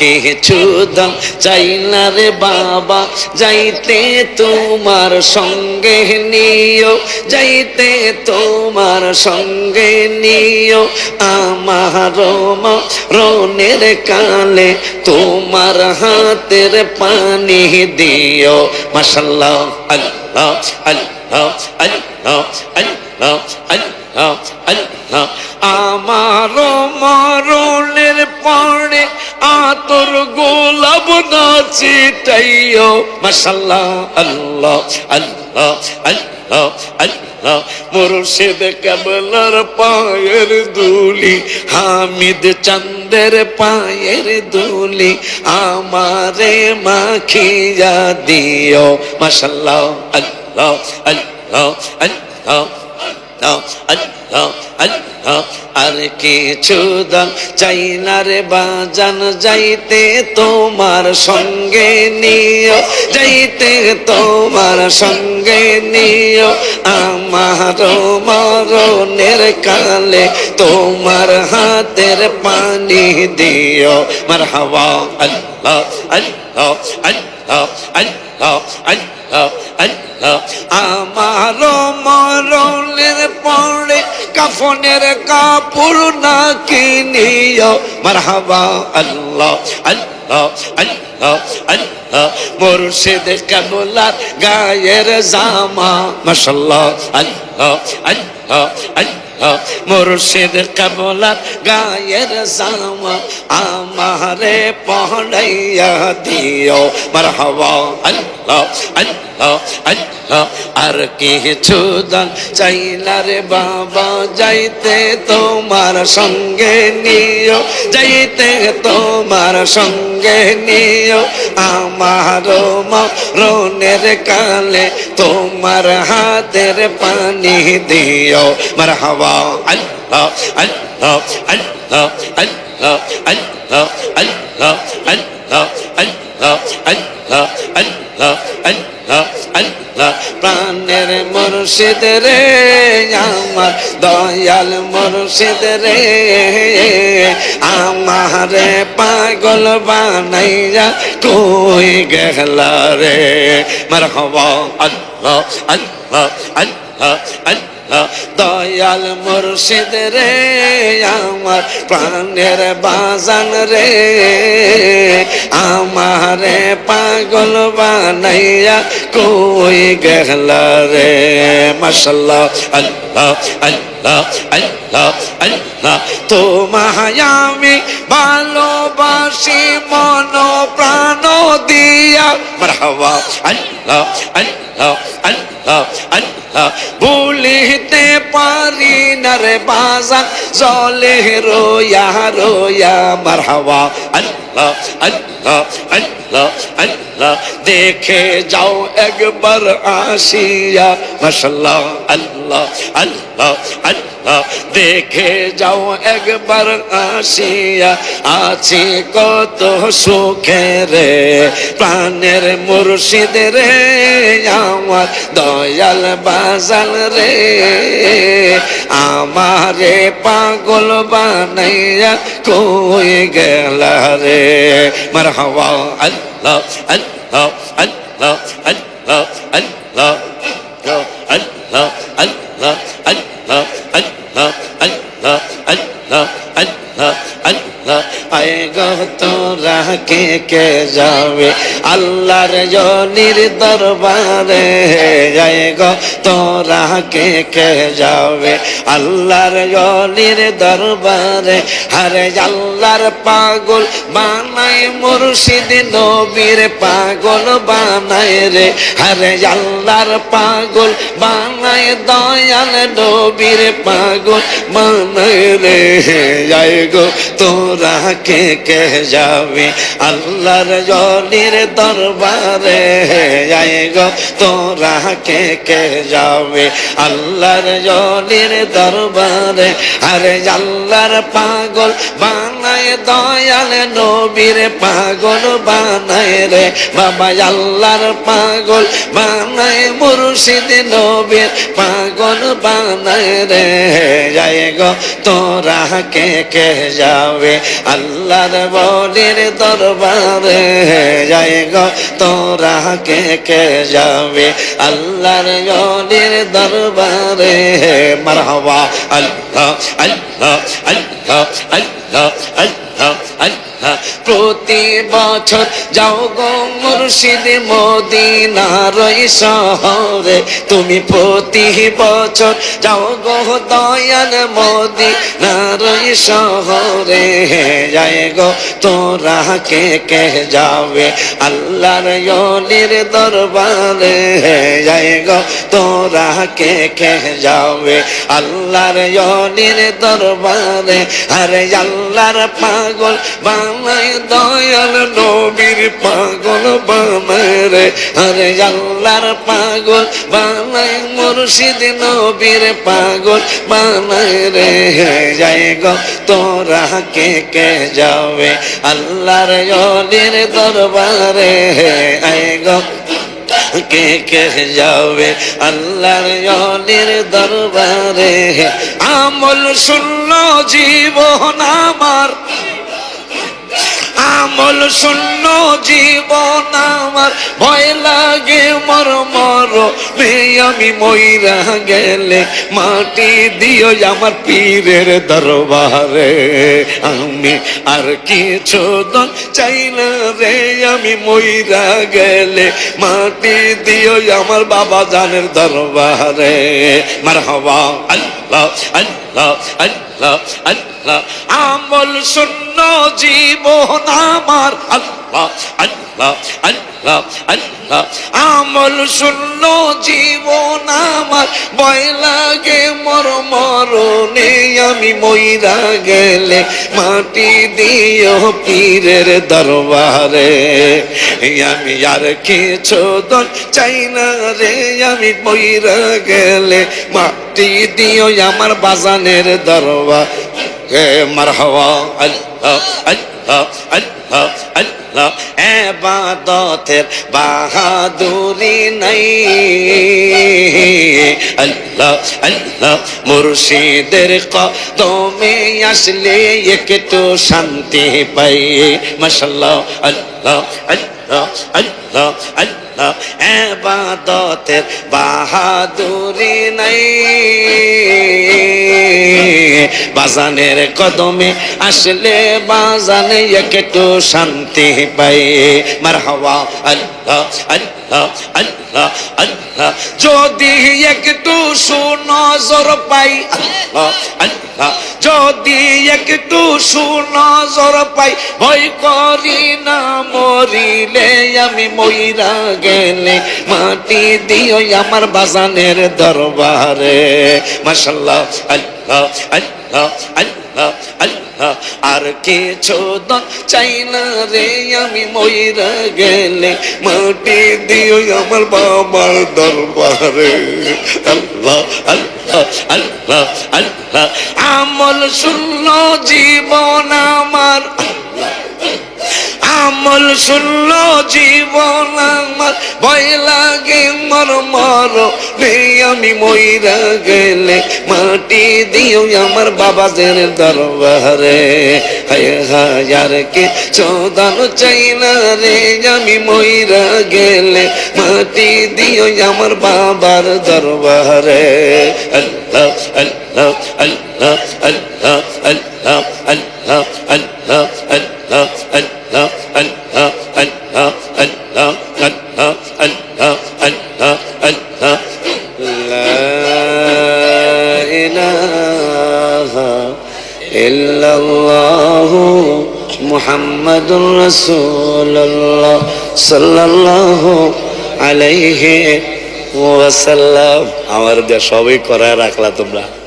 কিছু দাম চাই না রে বাবা, যাইতে তোমার সঙ্গে নিও, যাইতে তোমার সঙ্গে নিও। আমার রনের কালে তোমার হাতের পানি দিও। মাসাল্লাহ আল্লাহ আল্লাহ আল্লাহ আল্লাহ আল্লাহ আল্লাহ। আমার মরণের পরে আতর গোলাপ নাচিটাইও মাসাল্লাহ আল্লাহ আল্লাহ আল্লাহ আল্লাহ। মুর্শিদ কেবলার পায়ের দুলি হামিদ চন্দের পায়ের দুলি আমারে মাখিয়া দিও মাসাল্লাহ আল্লাহ আল্লাহ আল্লাহ আল্লাহ আল্লাহ আল্লাহ। আর কিছু দান চাই না রে বাজান, যাইতে তোমার সঙ্গে নিও, যাইতে তোমার সঙ্গে নিও। আমার মরণের কালে তোমার হাতের পানি দিও। মার হওয়া আল্লাহ আল্লাহ আল্লাহ আল্লাহ আল্লাহ আল্লাহ। আমার মরণের পরে কাফনের কাপড় না কিনিও। মারহাবা আল্লাহ আল্লাহ আল্লাহ আল্লাহ। মুর্শিদ কাবলার গায়ের জামা। মাশাল্লাহ আল্লাহ আল্লাহ আল্লাহ। মুর্শিদ কাবলার গায়ের জামা আমারে পহড়াইয়া দিও। মারহাবা, আল্লাহ আল্লাহ। আর কিছু দান চাই না রে বাবা, যাইতে তোমার সঙ্গে নিও, যাইতে তোমার সঙ্গে নিও। আমার মরণের কালে তোমার হাতের পানি দিও। মার হাওয়া আল্লাহ আল্লাহ আল্লাহ আল্লাহ আল্লাহ আল্লাহ আল্লাহ আল্লাহ আল্লাহ। প্রাণের মুর্শিদ রে, আমার দয়াল মুর্শিদ রে। আমারে পাগল বানাইয়া কই গেল রে। হব আল্লাহ আল্লাহ আল্লাহ আল্লাহ। দয়াল মুর্শিদ রে, আমার প্রাণের বাজান রে। আমারে পাগল বানাইয়া কই গেলা রে? মাসাল্লাহ আল্লাহ আল্লাহ আল্লাহ আল্লাহ। তোমায় আমি ভালোবাসি মন প্রাণ দিয়া। মারহাবা, আল্লাহ আল্লাহ আল্লাহ। ভুলিতে পারি না। রে বাজান, জলে রোয়া রোয়া, মারহাবা। আল্লাহ আল্লাহ আল্লাহ আল্লাহ, দেখে যাও একবার আসিয়া। মাশাল্লাহ আল্লাহ আল্লাহ আল্লাহ, দেখে যাও একবার আসিয়া। আছি কত সুখে রে, প্রাণের মুর্শিদ রে, আমার দয়াল বাজাল রে। আমারে পাগল বানাইয়া কই গেলা রে মার হওয়া আল্লাহ আল্লাহ আল্লাহ আল্লাহ আল্লাহ আল্লাহ আল্লাহ আল্লাহ আল্লাহ আল্লাহ আল্লাহ আল্লাহ আল্লাহ আয় গো তোরা কে কে যাবে আল্লাহর জনির দরবারে আয় গো তোরা কে কে যাবে? আল্লাহর জনির দরবারে, হারে আল্লাহর পাগল বানাই মুর্শিদ নবীর পাগল বানায় রে। হারে আল্লাহর পাগল বানায়, দয়াল নবীর পাগল বানায় রে। যাই গো তোরা কে কে যাবে আল্লাহর জলির দরবারে যাই গো তোরা কে কে যাবে আল্লাহর জলির দরবারে আরে আল্লাহর পাগল বানায় দয়াল নবীর পাগল বানায় রে বাবা আল্লাহর পাগল বানায় মুর্শিদ নবীর পাগল বানায় রে যায় গো তোরা কে কে যাবে আল্লাহ আল্লাহর বলির দরবারে যাই গো, তোরা কে কে যাবে? আল্লাহর বলির দরবারে মারহাবা। আল্লাহ আল্লাহ আল্লাহ আল্লাহ আল্লাহ আল্লাহ। প্রতি বছর যাও গো মুর্শিদ মদিনার শহরে। তুমি প্রতি বছর যাও গো দয়াল মদিনার শহরে। যায় গো তোরা কে কে যাবে আল্লাহর ইলির দরবারে। যায় গো তোরা কে কে যাবে আল্লাহর ইলির দরবারে। আরে আল্লাহর পাগল বানাই দয়াল নবীর পাগল বানাই রে আরে আল্লাহর পাগল বানাই মুর্শিদ নবীর পাগল বানাই রে যাই গো, তোরা কে কে যাবে আল্লাহর অলির দরবারে? আই গো, কে কে যাবে আল্লাহর অলির দরবারে? আমল শূন্য জীবন আমার আমল শূন্য জীবন আমার। ভয় লাগে মর মর আমি মইরা গেলে মাটি দিও আমার পীরের দরবারে। আমি আর কিছু দন চাই না রে, আমি মইরা গেলে মাটি দিও আমার বাবা জানের দরবারে। মার হওয়া আল্লাহ আল্লাহ। আল্লাহ আল্লাহ আমল শূন্য জীবন আমার আল্লাহ আল্লাহ আল্লাহ আল্লাহ আমল শূন্য জীবন আমার ভয় লাগে মর মরণে আমি মইরা গেলে মাটি দিও পীরের দরবারে আমি আর কিছু দল চাই না রে, আমি মইরা গেলে মাটি দিও আমার বাজানের দরবার। হে মারহাবা, আল্লাহ আল্লাহ আল্লাহ আল্লাহ এবাদতের বাহাদুরি নাই। আল্লাহ আল্লাহ, মুর্শিদের কদমে আসলে একটু শান্তি পাই। মাশাল্লাহ, আল্লাহ আল্লাহ। আল্লাহ আল্লাহ এবাদতের বাহাদুরি নাই বাজানের কদমে আসলে বাজানে একটু শান্তি পাই। মার হওয়া আল্লাহ আল্লাহ আল্লাহ আল্লাহ যদি একটু সুনজর পাই, আল্লাহ আল্লাহ। যদি একটু সুনজর পাই, ভয় করি না মরিলে আমি মইরা গেলে, মাটি দিও আমার বাজানের দরবারে। মাসাল্লাহ আল্লাহ আল্লাহ আল্লাহ আল্লাহ। আর কিছু চাই না রে, আমি মইরা গেলে মাটি দিও আমার বাবার দরবারে। আল্লাহ আল্লাহ আল্লাহ আল্লাহ। আমল শূন্য জীবন আমার। আমল শূন্য জীবন আমার, ভয় লাগে মর মর। আমি মইরা গেলে, মাটি দিও আমার বাবাদের দরবারে। হায় হায়ার কে চোদান চাই না রে? আমি মইরা গেলে, মাটি দিও আমার বাবার দরবারে। আল্লাহ আল্লাহ আল্লাহ আল্লাহ আল্লাহ আল্লাহ আল্লাহ আল্লাহ। محمد رسول الله صلى الله عليه وسلم আমার যা সবই করায় রাখলা তোমরা